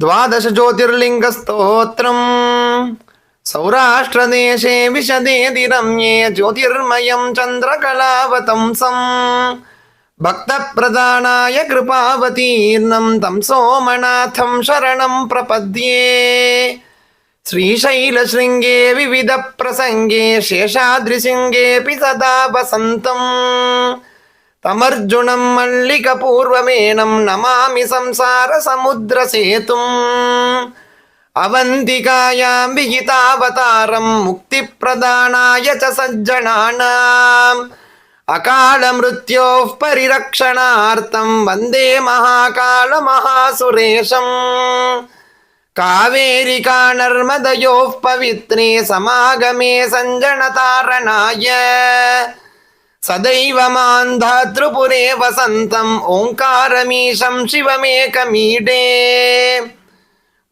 द्वादश द्वादशज्योतिर्लिङ्गस्तोत्रम् सौराष्ट्रदेशे विशदेति रम्ये ज्योतिर्मयं चन्द्रकलावतंसं भक्तप्रदानाय कृपावतीर्णं तं सोमनाथं शरणं प्रपद्ये श्रीशैलशृङ्गे विविधप्रसङ्गे शेषाद्रिशृङ्गेऽपि सदा वसन्तम् తమర్జునం మల్లిక పూర్వమేనం నమామి సంసార సముద్ర సేతుం. అవంతికాయాం విహితావతారం ముక్తి ప్రదానాయ చ సజ్జనానాం. అకాల మృత్యో పరిరక్షణార్థం వందే మహాకాల మహాసురేశం కావేరికా నర్మదయో పవిత్రే సమాగమే సంజనతారణాయ. సదైవ మాంధాతృపురే వసంతం ఓంకారమీశం శివమేకమీడే.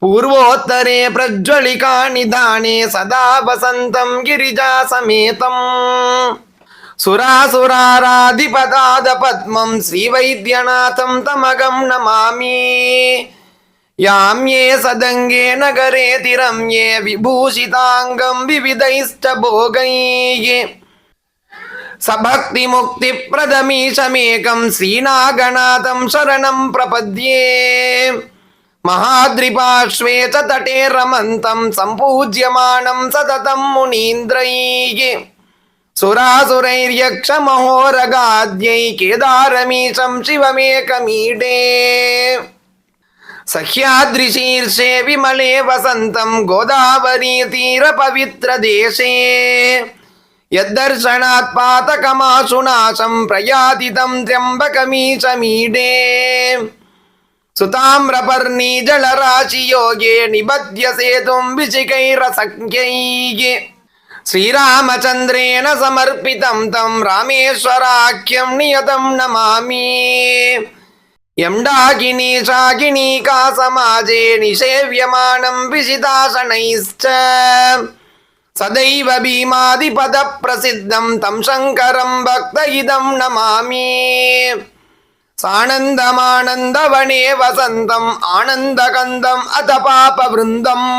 పూర్వోత్తరే ప్రజ్వళికా నిధానే సదా వసంతం గిరిజా సమేతం సురాసురారాధిపదాద పద్మం శ్రీవైద్యనాథం తమగం నమామి. యామ్యే సదంగే నగరే తిరమ్యే విభూషితాంగం వివిధైశ్చ భోగైः. சபக்தி முக்தி பிரதமீசமேகம் ஸ்ரீநாகநாதம் சரணம் பிரபத்யே. மகாத்ரிபாஸ்வே சதட்டே ரமந்தம் சம்பூஜ்யமானம் சததம் முனீந்திரையே. சுராசுரைர்யக்ஷமஹோரகாத்யை கேதாரமீசம் சிவமேகமீடே. सह्याद्रिशीर्षे विमले वसन्तं गोदावरी तीरपवित्रदेशे యద్దర్శనాత్ పాతకమాశునాశం ప్రయాతితం త్ర్యంబకమీశమీడే సుతామ్రపర్ణీ జలరాశి యోగే నిబధ్య సేతుం విచికైరసఖ్యైः శ్రీరామచంద్రేణ సమర్పితం తం రామేశ్వరాఖ్యం నియతం నమామి ఎండాకినీ శాకినీకా సమాజే నిషేవ్యమానం విషితాసనైశ్చ சதைவ பீமாதிபத பிரசித்தம் தம் சங்கரம் பக்த இதம் நமாமி சானந்தமானந்தவனே வசந்தம் ஆனந்தகந்தம் அத பாப விருந்தம்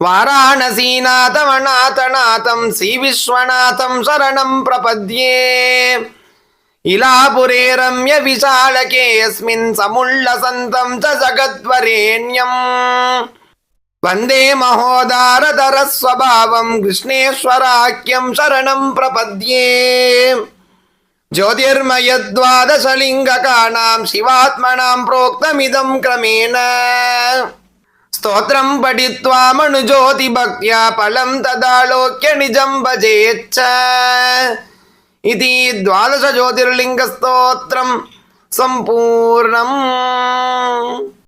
வாராணசீநாதவநாதநாதம் ஸ்ரீவிஸ்வநாதம் சரணம் பிரபத்யே இலாபுரே ரம்ய விசாலகேஸ்மின் சமுள்ள சந்தம் ச ஜகத்வரேண்யம் వందే మహోదారధర స్వభావం కృష్ణేశ్వరాఖ్యం శరణం ప్రపద్యే జ్యోతిర్మయద్వాదశలింగకాణం శివాత్మనాం ప్రోక్తమిదం క్రమేణ స్తోత్రం పఠిత్వా మనుజ్యోతి భక్త్యా ఫలం తదాలోక్య నిజం భజేచ్చ ఇది ద్వాదశ జ్యోతిర్లింగ స్తోత్రం సంపూర్ణం